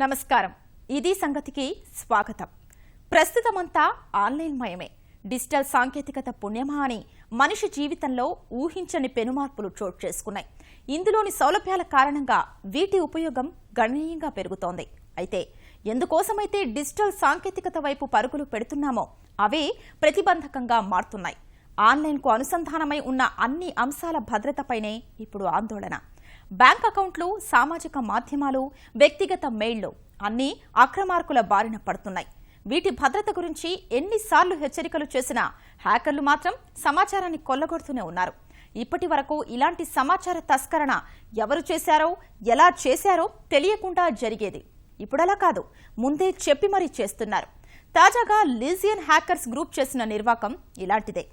నమస్కారం. ఇది సంగతికి స్వాగతం. ప్రస్తుతమంతా ఆన్లైన్ మయమే డిజిటల్ సాంకేతికత పుణ్యమా అని మనిషి జీవితంలో ఊహించని పెనుమార్పులు చోటు చేసుకున్నాయి. ఇందులోని సౌలభ్యాల కారణంగా వీటి ఉపయోగం గణనీయంగా పెరుగుతోంది. అయితే ఎందుకోసమైతే డిజిటల్ సాంకేతికత వైపు పరుగులు పెడుతున్నామో అవే ప్రతిబంధకంగా మారుతున్నాయి. ఆన్లైన్కు అనుసంధానమై ఉన్న అన్ని అంశాల భద్రతపైనే ఇప్పుడు ఆందోళన. బ్యాంక్ అకౌంట్లు సామాజిక మాధ్యమాలు వ్యక్తిగత మెయిళ్ళు అన్నీ అక్రమార్కుల బారిన పడుతున్నాయి. వీటి భద్రత గురించి ఎన్నిసార్లు హెచ్చరికలు చేసినా హ్యాకర్లు మాత్రం సమాచారాన్ని కొల్లగొడుతూనే ఉన్నారు. ఇప్పటి వరకు ఇలాంటి సమాచార తస్కరణ ఎవరు చేశారో ఎలా చేశారో తెలియకుండా జరిగేది. ఇప్పుడలా కాదు ముందే చెప్పి మరీ చేస్తున్నారు. తాజాగా లీజియన్ హ్యాకర్స్ గ్రూప్ చేసిన నిర్వాకం ఇలాంటిదే.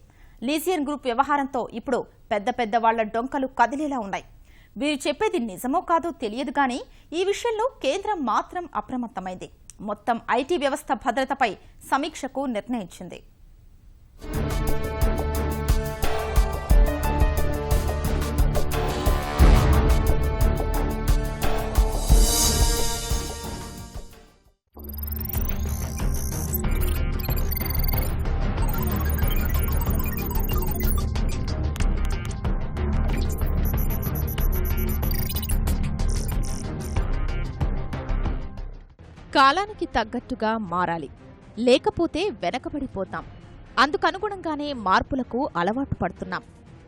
లీజియన్ గ్రూప్ వ్యవహారంతో ఇప్పుడు పెద్ద పెద్ద వాళ్ళ డొంకలు కదిలేలా ఉన్నాయి. వీరు చెప్పేది నిజమో కాదో తెలియదు కానీ ఈ విషయంలో కేంద్రం మాత్రం అప్రమత్తమైంది. మొత్తం ఐటీ వ్యవస్థ భద్రతపై సమీక్షకు నిర్ణయించింది. కాలానికి తగ్గట్టుగా మారాలి. లేకపోతే వెనకబడిపోతాం. అందుకనుగుణంగానే మార్పులకు అలవాటు పడుతున్నాం.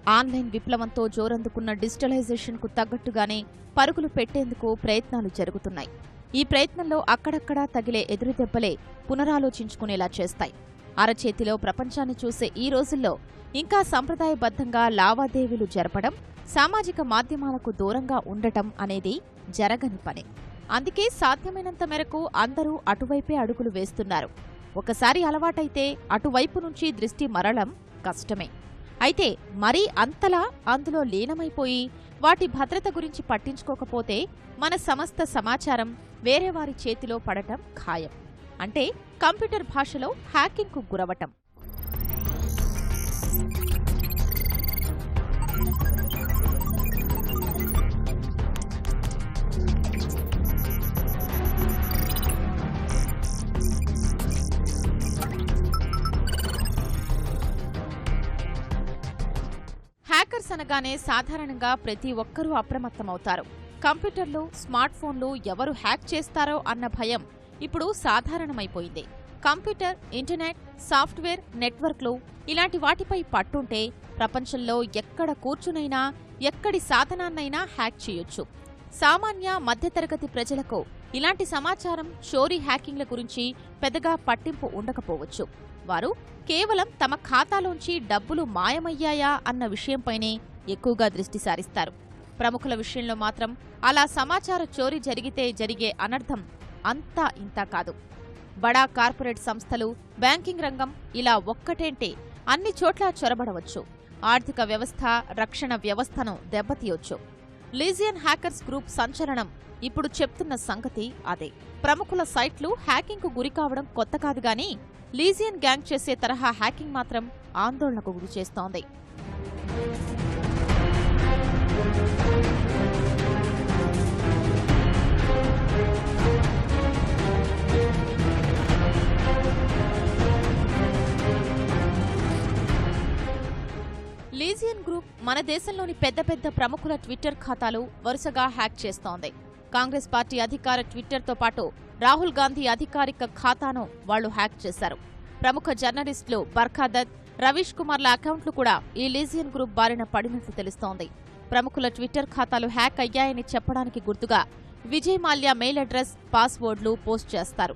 ఆన్లైన్ విప్లవంతో జోరందుకున్న డిజిటలైజేషన్కు తగ్గట్టుగానే పరుగులు పెట్టేందుకు ప్రయత్నాలు జరుగుతున్నాయి. ఈ ప్రయత్నంలో అక్కడక్కడా తగిలే ఎదురుదెబ్బలే పునరాలోచించుకునేలా చేస్తాయి. అరచేతిలో ప్రపంచాన్ని చూసే ఈ రోజుల్లో ఇంకా సంప్రదాయబద్ధంగా లావాదేవీలు జరపడం సామాజిక మాధ్యమాలకు దూరంగా ఉండటం అనేది జరగని పని. అందుకే సాధ్యమైనంత మేరకు అందరూ అటువైపే అడుగులు వేస్తున్నారు. ఒకసారి అలవాటైతే అటువైపు నుంచి దృష్టి మరలం కష్టమే. అయితే మరీ అంతలా అందులో లీనమైపోయి వాటి భద్రత గురించి పట్టించుకోకపోతే మన సమస్త సమాచారం వేరే వారి చేతిలో పడటం ఖాయం. అంటే కంప్యూటర్ భాషలో హ్యాకింగ్కు గురవటం. హ్యాకర్స్ అనగానే సాధారణంగా ప్రతి ఒక్కరూ అప్రమత్తమవుతారు. కంప్యూటర్లు స్మార్ట్ ఫోన్లు ఎవరు హ్యాక్ చేస్తారో అన్న భయం ఇప్పుడు సాధారణమైపోయింది. కంప్యూటర్ ఇంటర్నెట్ సాఫ్ట్వేర్ నెట్వర్క్లు ఇలాంటి వాటిపై పట్టుంటే ప్రపంచంలో ఎక్కడ కూర్చునైనా ఎక్కడి సాధనాన్నైనా హ్యాక్ చేయొచ్చు. సామాన్య మధ్యతరగతి ప్రజలకు ఇలాంటి సమాచారం చోరీ హ్యాకింగ్ల గురించి పెద్దగా పట్టింపు ఉండకపోవచ్చు. వారు కేవలం తమ ఖాతాలోంచి డబ్బులు మాయమయ్యాయా అన్న విషయంపైనే ఎక్కువగా దృష్టి సారిస్తారు. ప్రముఖుల విషయంలో మాత్రం అలా సమాచార చోరీ జరిగితే జరిగే అనర్థం అంతా ఇంతా కాదు. బడా కార్పొరేట్ సంస్థలు బ్యాంకింగ్ రంగం ఇలా ఒక్కటేంటే అన్ని చోట్ల చొరబడవచ్చు. ఆర్థిక వ్యవస్థ రక్షణ వ్యవస్థను దెబ్బతీయొచ్చు. లీజియన్ హ్యాకర్స్ గ్రూప్ సంచలనం ఇప్పుడు చెప్తున్న సంగతి అదే. ప్రముఖుల సైట్లు హ్యాకింగ్కు గురికావడం కొత్త కాదు గాని లీజియన్ గ్యాంగ్ చేసే తరహా హ్యాకింగ్ మాత్రం ఆందోళనకు గురి చేస్తోంది. లీజియన్ గ్రూప్ మన దేశంలోని పెద్ద పెద్ద ప్రముఖుల ట్విట్టర్ ఖాతాలు వరుసగా హ్యాక్ చేస్తోంది. కాంగ్రెస్ పార్టీ అధికార ట్విట్టర్తో పాటు రాహుల్ గాంధీ అధికారిక ఖాతాను వాళ్ళు హ్యాక్ చేశారు. ప్రముఖ జర్నలిస్టులు బర్ఖాదత్ రవీష్ కుమార్ల అకౌంట్లు కూడా ఈ లీజియన్ గ్రూప్ బారిన పడినట్లు తెలుస్తోంది. ప్రముఖుల ట్విట్టర్ ఖాతాలు హ్యాక్ అయ్యాయని చెప్పడానికి గుర్తుగా విజయ్ మాల్యా మెయిల్ అడ్రస్ పాస్వర్డ్లు పోస్ట్ చేస్తారు.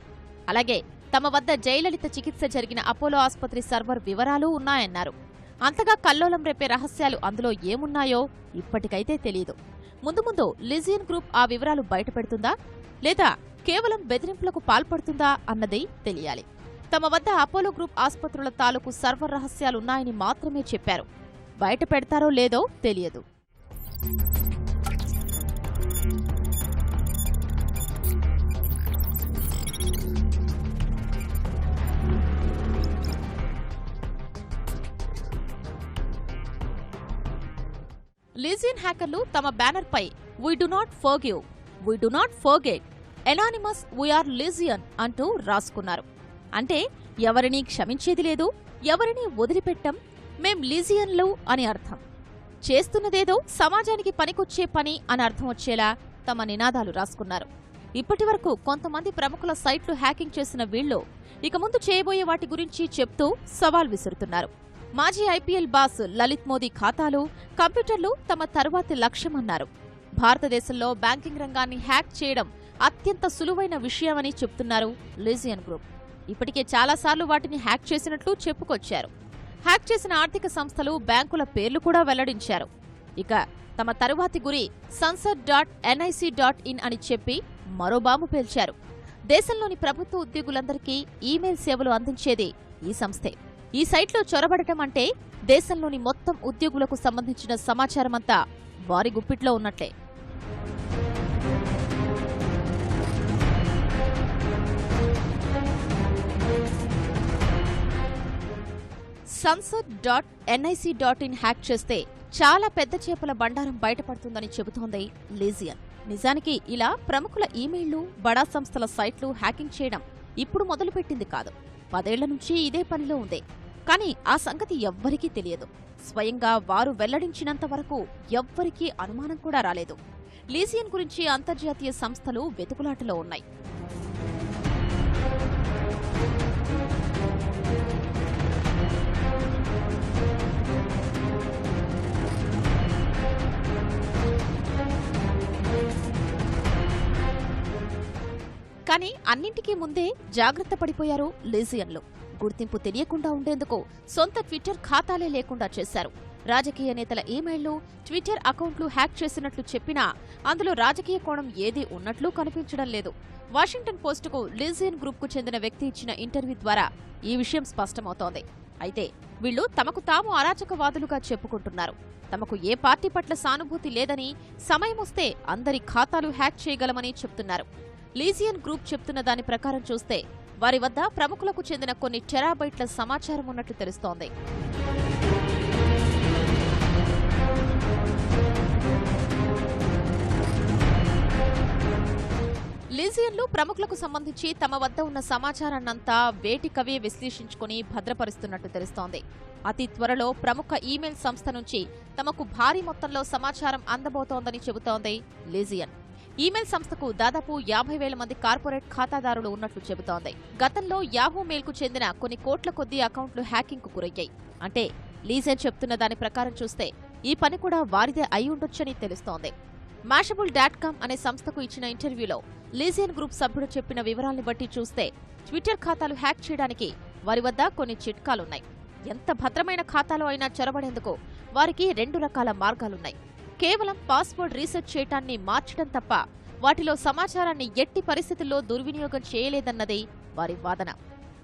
అలాగే తమ వద్ద జయలలిత చికిత్స జరిగిన అపోలో ఆసుపత్రి సర్వర్ వివరాలు ఉన్నాయన్నారు. అంతగా కల్లోలం రేపే రహస్యాలు అందులో ఏమున్నాయో ఇప్పటికైతే తెలియదు ముందు ముందు లిజియన్ గ్రూప్ ఆ వివరాలు బయటపెడుతుందా? లేదా కేవలం బెదిరింపులకు పాల్పడుతుందా అన్నది తెలియాలి. తమ వద్ద అపోలో గ్రూప్ ఆసుపత్రుల తాలూకు సర్వర్ రహస్యాలున్నాయని మాత్రమే చెప్పారు. బయట పెడతారో లేదో తెలియదు. లీజియన్ హ్యాకర్లు తమ బ్యానర్పై we do not forgive we do not forget anonymous we are legion అంటూ రాసుకున్నారు. అంటే ఎవరిని క్షమించేది లేదు ఎవరిని వదిలిపెట్టం మేం లిజియన్లు అని అర్థం. చేస్తున్నదేదో సమాజానికి పనికొచ్చే పని అని అర్థం వచ్చేలా తమ నినాదాలు రాసుకున్నారు. ఇప్పటి వరకు కొంతమంది ప్రముఖుల సైట్లు హ్యాకింగ్ చేసిన వీళ్ళు ఇక ముందు చేయబోయే వాటి గురించి చెప్తూ సవాల్ విసురుతున్నారు. మాజీ ఐపీఎల్ బాస్ లలిత్ మోదీ ఖాతాలు కంప్యూటర్లు తమ తరువాతి లక్ష్యమన్నారు. భారతదేశంలో బ్యాంకింగ్ రంగాన్ని హ్యాక్ చేయడం అత్యంత సులువైన విషయమని చెప్తున్నారు లిజియన్ గ్రూప్. ఇప్పటికే చాలాసార్లు వాటిని హ్యాక్ చేసినట్లు చెప్పుకొచ్చారు. హ్యాక్ చేసిన ఆర్థిక సంస్థలు బ్యాంకుల పేర్లు కూడా వెల్లడించారు. ఇక తమ తరువాతి గురి Sansad dot NIC dot in అని చెప్పి మరో బాంబు పేల్చారు. దేశంలోని ప్రభుత్వ ఉద్యోగులందరికీ ఈమెయిల్ సేవలు అందించేది ఈ సంస్థే. ఈ సైట్లో చొరబడటం అంటే దేశంలోని మొత్తం ఉద్యోగులకు సంబంధించిన సమాచారమంతా వారి గుప్పిట్లో ఉన్నట్లే. Sansad dot NIC dot in hack చేస్తే చాలా పెద్ద చేపల బండారం బయటపడుతుందని చెబుతోంది లీజియన్. నిజానికి ఇలా ప్రముఖుల ఈమెయిళ్ళు బడా సంస్థల సైట్లు హ్యాకింగ్ చేయడం ఇప్పుడు మొదలుపెట్టింది కాదు. పదేళ్ళ నుంచి ఇదే పనిలో ఉంది. కానీ ఆ సంగతి ఎవ్వరికీ తెలియదు. స్వయంగా వారు వెల్లడించినంత వరకు ఎవ్వరికీ అనుమానం కూడా రాలేదు. లీజియన్ గురించి అంతర్జాతీయ సంస్థలు వెతుకులాటలో ఉన్నాయి. కానీ అన్నింటికీ ముందే జాగ్రత్త పడిపోయారు లీజియన్లు. గుర్తింపు తెలియకుండా ఉండేందుకు సొంత ట్విట్టర్ ఖాతాలే లేకుండా చేశారు. రాజకీయ నేతల ఈమెయిల్లు ట్విట్టర్ అకౌంట్లు హ్యాక్ చేసినట్లు చెప్పినా అందులో రాజకీయ కోణం ఏదీ ఉన్నట్లు కనిపించడం లేదు. వాషింగ్టన్ పోస్టుకు లీజియన్ గ్రూప్కు చెందిన వ్యక్తి ఇచ్చిన ఇంటర్వ్యూ ద్వారా ఈ విషయం స్పష్టమవుతోంది. అయితే వీళ్ళు తమకు తాము అరాచకవాదులుగా చెప్పుకుంటున్నారు. తమకు ఏ పార్టీ పట్ల సానుభూతి లేదని సమయమొస్తే అందరి ఖాతాలు హ్యాక్ చేయగలమని చెప్తున్నారు. లీజియన్ గ్రూప్ చెప్తున్న దాని ప్రకారం చూస్తే వారి వద్ద ప్రముఖులకు చెందిన కొన్ని టెరాబైట్ల సమాచారం ఉన్నట్లు తెలుస్తోంది. లీజియన్లు ప్రముఖులకు సంబంధించి తమ వద్ద ఉన్న సమాచారాన్నంతా వేటికవే విశ్లేషించుకుని భద్రపరుస్తున్నట్టు తెలుస్తోంది. అతి త్వరలో ప్రముఖ ఈమెయిల్ సంస్థ నుంచి తమకు భారీ మొత్తంలో సమాచారం అందబోతోందని చెబుతోంది లీజియన్. ఈమెయిల్ సంస్థకు దాదాపు యాభై వేల మంది కార్పొరేట్ ఖాతాదారులు ఉన్నట్లు చెబుతోంది. గతంలో యాహూ మెయిల్కు చెందిన కొన్ని కోట్ల కొద్దీ అకౌంట్లు హ్యాకింగ్కు గురయ్యాయి. అంటే లీజెన్ చెప్తున్న దాని ప్రకారం చూస్తే ఈ పని కూడా వారిదే అయి ఉండొచ్చని తెలుస్తోంది. మాషబుల్ డాట్ కామ్ అనే సంస్థకు ఇచ్చిన ఇంటర్వ్యూలో లీజియన్ గ్రూప్ సభ్యుడు చెప్పిన వివరాల్ని బట్టి చూస్తే ట్విట్టర్ ఖాతాలు హ్యాక్ చేయడానికి వారి వద్ద కొన్ని చిట్కాలున్నాయి. ఎంత భద్రమైన ఖాతాలో అయినా చొరబడేందుకు వారికి రెండు రకాల మార్గాలున్నాయి. కేవలం పాస్వర్డ్ రీసెర్చ్ చేయటాన్ని మార్చడం తప్ప వాటిలో సమాచారాన్ని ఎట్టి పరిస్థితుల్లో దుర్వినియోగం చేయలేదన్నది వారి వాదన.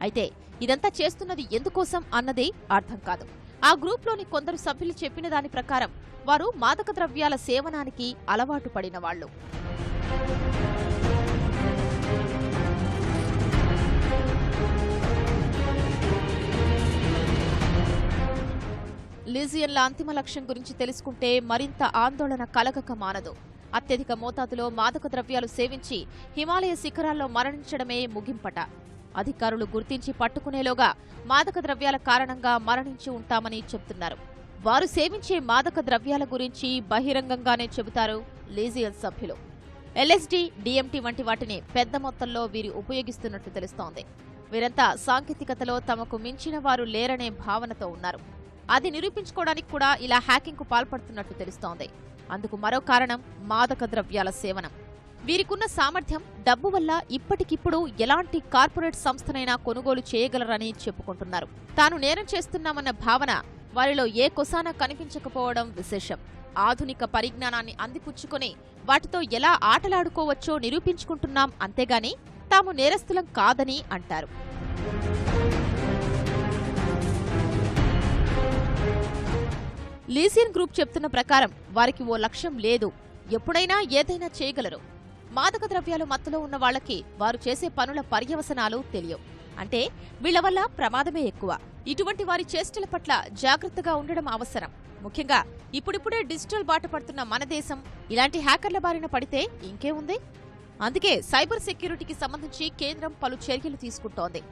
అయితే ఇదంతా చేస్తున్నది ఎందుకోసం అన్నది అర్థం కాదు. ఆ గ్రూప్లోని కొందరు సభ్యులు చెప్పిన దాని ప్రకారం వారు మాదక ద్రవ్యాల సేవనానికి అలవాటు పడిన వాళ్ళు. లీజియన్ల అంతిమ లక్ష్యం గురించి తెలుసుకుంటే మరింత ఆందోళన కలగక మానదు. అత్యధిక మోతాదులో మాదక ద్రవ్యాలు సేవించి హిమాలయ శిఖరాల్లో మరణించడమే ముగింపట. అధికారులు గుర్తించి పట్టుకునేలోగా మాదక ద్రవ్యాల కారణంగా మరణించి ఉంటామని చెబుతున్నారు. వారు సేవించే మాదక ద్రవ్యాల గురించి బహిరంగంగానే చెబుతారు లీజియన్ సభ్యులు. ఎల్ఎస్డి డిఎంటి వంటి వాటిని పెద్ద మొత్తంలో వీరు ఉపయోగిస్తున్నట్లు తెలుస్తోంది. వీరంతా సాంకేతికతలో తమకు మించిన వారు లేరనే భావనతో ఉన్నారు. అది నిరూపించుకోవడానికి కూడా ఇలా హ్యాకింగ్కు పాల్పడుతున్నట్లు తెలుస్తోంది. అందుకు మరో కారణం మాదక ద్రవ్యాల సేవనం. వీరికున్న సామర్థ్యం డబ్బు వల్ల ఇప్పటికిప్పుడు ఎలాంటి కార్పొరేట్ సంస్థనైనా కొనుగోలు చేయగలరని చెప్పుకుంటున్నారు. తాను నేరం చేస్తున్నామన్న భావన వారిలో ఏ కొసాన కనిపించకపోవడం విశేషం. ఆధునిక పరిజ్ఞానాన్ని అందిపుచ్చుకొని వాటితో ఎలా ఆటలాడుకోవచ్చో నిరూపించుకుంటున్నాం అంతేగాని తాము నేరస్తులం కాదని అంటారు. లీసియన్ గ్రూప్ చెప్తున్న ప్రకారం వారికి ఓ లక్ష్యం లేదు. ఎప్పుడైనా ఏదైనా చేయగలరు. మాదక ద్రవ్యాలు మత్తులో ఉన్న వాళ్ళకి వారు చేసే పనుల పర్యవసనాలు తెలియవు. అంటే వీళ్ళ వల్ల ప్రమాదమే ఎక్కువ. ఇటువంటి వారి చేష్టల పట్ల జాగ్రత్తగా ఉండడం అవసరం. ముఖ్యంగా ఇప్పుడిప్పుడే డిజిటల్ బాట పడుతున్న మన దేశం ఇలాంటి హ్యాకర్ల బారిన పడితే ఇంకే ఉంది? అందుకే సైబర్ సెక్యూరిటీకి సంబంధించి కేంద్రం పలు చర్యలు తీసుకుంటోంది.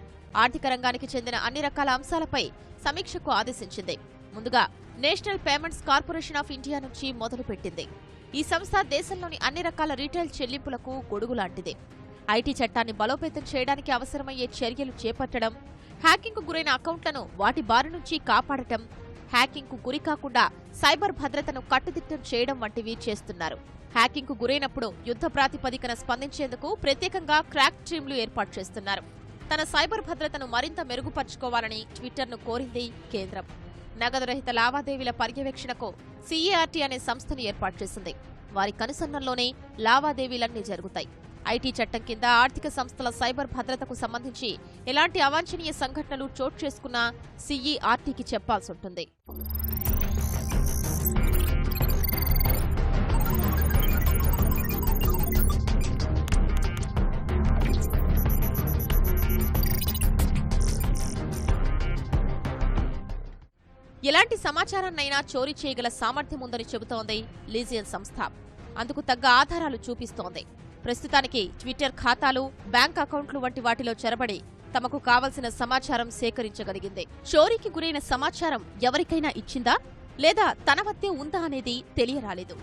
ఆర్థిక రంగానికి చెందిన అన్ని రకాల అంశాలపై సమీక్షకు ఆదేశించింది. ముందుగా National Payments Corporation of India నుంచి మొదలుపెట్టింది. ఈ సంస్థ దేశంలోని అన్ని రకాల రీటైల్ చెల్లింపులకు గొడుగు లాంటిది ఐటీ చట్టాన్ని బలోపేతం చేయడానికి అవసరమయ్యే చర్యలు చేపట్టడం హ్యాకింగ్కు గురైన అకౌంట్లను వాటి బారి నుంచి కాపాడటం హ్యాకింగ్కు గురి కాకుండా సైబర్ భద్రతను కట్టుదిట్టం చేయడం వంటివి చేస్తున్నారు. హ్యాకింగ్కు గురైనప్పుడు యుద్ధ ప్రాతిపదికన స్పందించేందుకు ప్రత్యేకంగా క్రాక్ టీంలు ఏర్పాటు చేస్తున్నారు. తన సైబర్ భద్రతను మరింత మెరుగుపరుచుకోవాలని ట్విట్టర్ను కోరింది కేంద్రం. నగదు రహిత లావాదేవీల పర్యవేక్షణకు సీఏఆర్టీ అనే సంస్థను ఏర్పాటు చేసింది. వారి కనుసన్నల్లోనే లావాదేవీలన్నీ జరుగుతాయి. ఐటీ చట్టం కింద ఆర్థిక సంస్థల సైబర్ భద్రతకు సంబంధించి ఎలాంటి అవాంఛనీయ సంఘటనలు చోటు చేసుకున్నా సీఈఆర్టీకి చెప్పాల్సి ఉంటుంది. ఎలాంటి సమాచారాన్నైనా చోరీ చేయగల సామర్థ్యం ఉందని చెబుతోంది లీజియన్ సంస్థ. అందుకు తగ్గ ఆధారాలు చూపిస్తోంది. ప్రస్తుతానికి ట్విట్టర్ ఖాతాలు బ్యాంక్ అకౌంట్లు వంటి వాటిలో చెరబడి తమకు కావలసిన సమాచారం సేకరించగలిగింది. చోరీకి గురైన సమాచారం ఎవరికైనా ఇచ్చిందా? లేదా తన వద్దే ఉందా అనేది తెలియరాలేదు.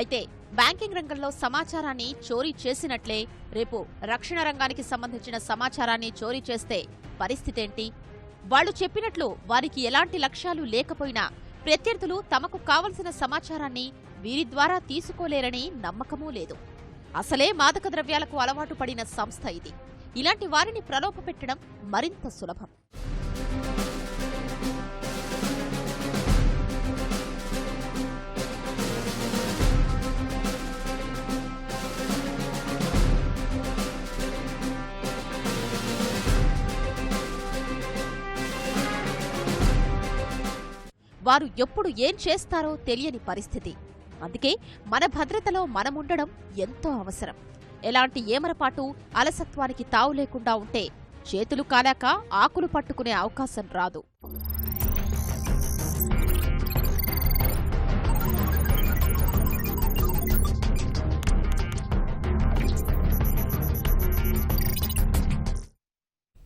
అయితే బ్యాంకింగ్ రంగంలో సమాచారాన్ని చోరీ చేసినట్లే. రేపు రక్షణ రంగానికి సంబంధించిన సమాచారాన్ని చోరీ చేస్తే పరిస్థితేంటి? వాళ్ళు చెప్పినట్లు వారికి ఎలాంటి లక్ష్యాలు లేకపోయినా ప్రత్యర్థులు తమకు కావలసిన సమాచారాన్ని వీరి ద్వారా తీసుకోలేరని నమ్మకమూ లేదు. అసలే మాదక ద్రవ్యాలకు అలవాటు పడిన సంస్థ ఇది. ఇలాంటి వారిని ప్రలోభపెట్టడం మరింత సులభం. వారు ఎప్పుడు ఏం చేస్తారో తెలియని పరిస్థితి. అందుకే మన భద్రతలో మనముండడం ఎంతో అవసరం. ఎలాంటి ఏమరపాటు అలసత్వానికి తావు లేకుండా ఉంటే చేతులు కాలాక ఆకులు పట్టుకునే అవకాశం రాదు.